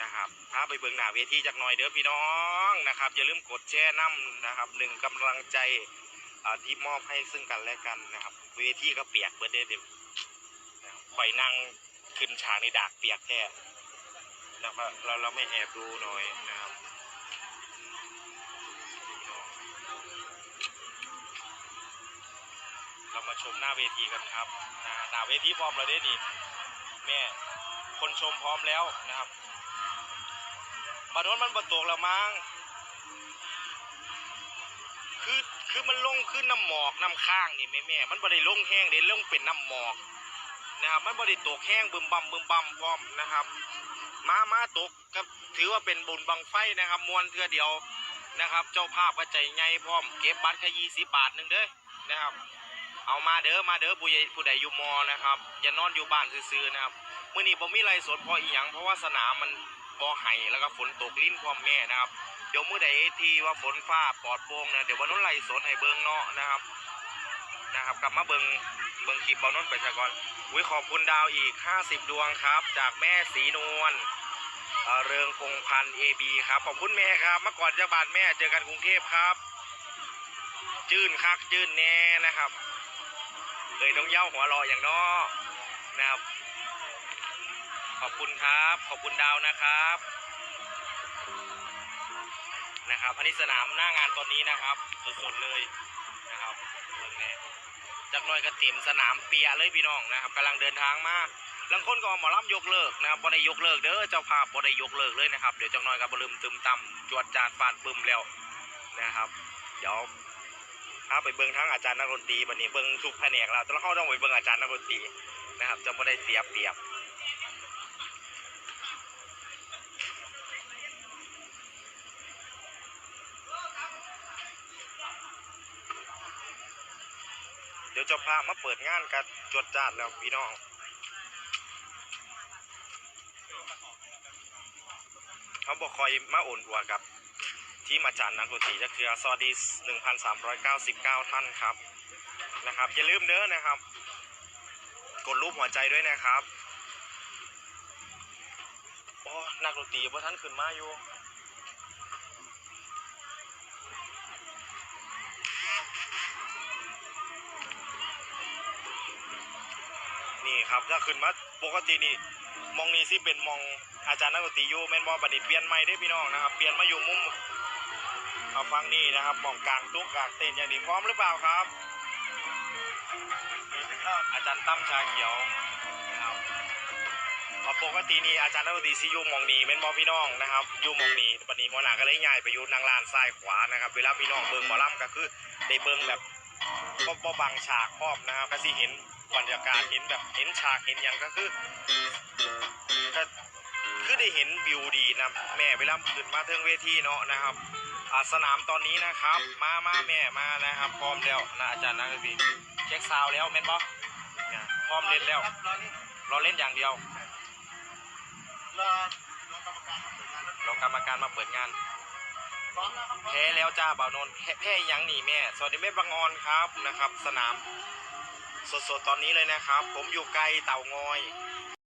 นะครับพาไปเบิ่งหน้าเวทีจากหน่อยเด้อพี่น้องนะครับ อย่าลืมกดแชร์น้ำนะครับหนึ่งกำลังใจที่มอบให้ซึ่งกันและกันนะครับ เวทีก็เปียกเบิดเด้เดี๋ยวนะครับข่อยนั่งขึ้นฉากในดากเปียกแท้นะครับเราเราไม่แอบดูหน่อยนะครับเรามาชมหน้าเวทีกันครับหน้าเวทีพร้อมแล้วเด้นี่แม่ คนชมพร้อมแล้วนะครับบานโนนมันบตกแล้วมั้งคือคือมันลงขึ้นน้ำหมอกน้ำข้างนี่แม่แม่มันบ่ได้ลงแห้งเด้ลงเป็นน้ำหมอกนะครับมันบ่ได้ตกแห้งบึมบัมบึมบัมพร้อมนะครับมามาตกก็ถือว่าเป็นบุญบังไฟนะครับมวนเทือเดียวนะครับ เจ้าภาพก็ใจใหญ่พร้อมเก็บบัตรแค่ยี่สิบบาทหนึ่งเด้อนะครับ เอามาเด้อมาเด้อผู้ใหญ่ผู้ใดอยู่มอนะครับอย่านอนอยู่บ้านซื่อๆนะครับ มื้อนี้ผมมีไรสดเพออีหยังเพราะว่าสนามมันบอไห้แล้วก็ฝนตกลิ้นพร้อมแม่นะครับ เดี๋ยวเมื้อใดที่ว่าฝนฟ้าปลอดโปร่งนะเดี๋ยววันนู้นไล่สดให้เบิ่งเนาะนะครับนะครับ กลับมาเบิ่งเบิ่งคลิปบอลนู้นไปซะก่อนอุ้ยขอบคุณดาวอีก 50 ดวงครับ จากแม่สีนวลเเริงพงพันเอบีครับขอบคุณแม่ครับเมื่อก่อนจากบ้านแม่เจอกันกรุงเทพครับ จื้นคักจื้นแน่นะครับเลยน้องเย้าหัวรออย่างเนอนะครับ ขอบคุณครับ ขอบคุณดาวนะครับ นะครับ อันนี้สนามหน้างานตอนนี้นะครับ สดๆเลยนะครับเบิ่งแน่จากน้อยก็เต็มสนามเปียเลยพี่น้องนะครับกำลังเดินทางมาลังคนก็หมอลำยกเลิกนะครับบ่ได้ยกเลิกเด้อเจ้าภาพบ่ได้ยกเลิกเลยนะครับ เดี๋ยวจากน้อยก็บ่ลืมตึมต่ำจวดจาดฟาดปึมแล้วนะครับ เดี๋ยวถ้าไปเบิ่งทั้งอาจารย์นักดนตรีบัดนี้เบิ่งทุกแผนกแล้วแต่เราเข้าต้องไปเบิ่งอาจารย์นักดนตรีนะครับจะบ่ได้เสียเปรียบ ดี๋ยวเจะพามาเปิดงานกันจวดจาดแล้วพี่น้องเขาบอกคอยมาอุ่นหัวกับ ที่มาจานนักดนตรีจะคือสวัสดี1,399 ท่านครับนะครับ อย่าลืมเด้อนะครับ กดรูปหัวใจด้วยนะครับโอ้นักดนตรีพวกท่านขึ้นมาอยู่ นี่ครับถ้าขึ้นมาปกตินี่มองนี้สิเป็นมองอาจารย์นักดนตรีอยู่แม่นบอบัดนี้เปลี่ยนใหม่ได้อพี่น้องนะครับ เปลี่ยนมาอยู่มุมเอาฟังนี่นะครับมองกลางตุ๊กกลางเต้นอย่างดีพร้อมหรือเปล่าครับ อาจารย์ตั้มชาเขียวนะครับเอาปกตินี่อาจารย์นักดนตรีสิอยู่มองนี้แม่นบอพี่น้องนะครับอยู่มองนี้บัดนี้หัวหน้าก็เลยย้ายไปอยู่นางลานซ้ายขวานะครับ เวลาพี่น้องเบิ่งหมอลำก็คือได้เบิ่งแบบบ่บ่บังฉากพร้อมนะครับก็สิเห็น บรรยากาศเห็นแบบเห็นฉากเห็นอย่างก็คือก็คือได้เห็นวิวดีนะแม่เวลาขึ้นมาเทิงเวทีเนาะนะครับอาสนามตอนนี้นะครับ มามาแม่มานะครับพร้อมแล้วนะอาจารย์นะพี่เช็คซาวแล้วแม่นบ่เนี่ยพร้อมเล่นแล้วรอนี่รอเล่นอย่างเดียวรอรอกรรมการมาเปิดงานแล้วรอกรรมการมาเปิดงานพร้อมแล้วครับพร้อมแล้วจ้าบ่าวนนท์แพ้ยังหนีแม่ สวัสดีแม่บางออนครับนะครับ สนาม สดๆตอนนี้เลยนะครับ ผมอยู่ไกลเต่างอย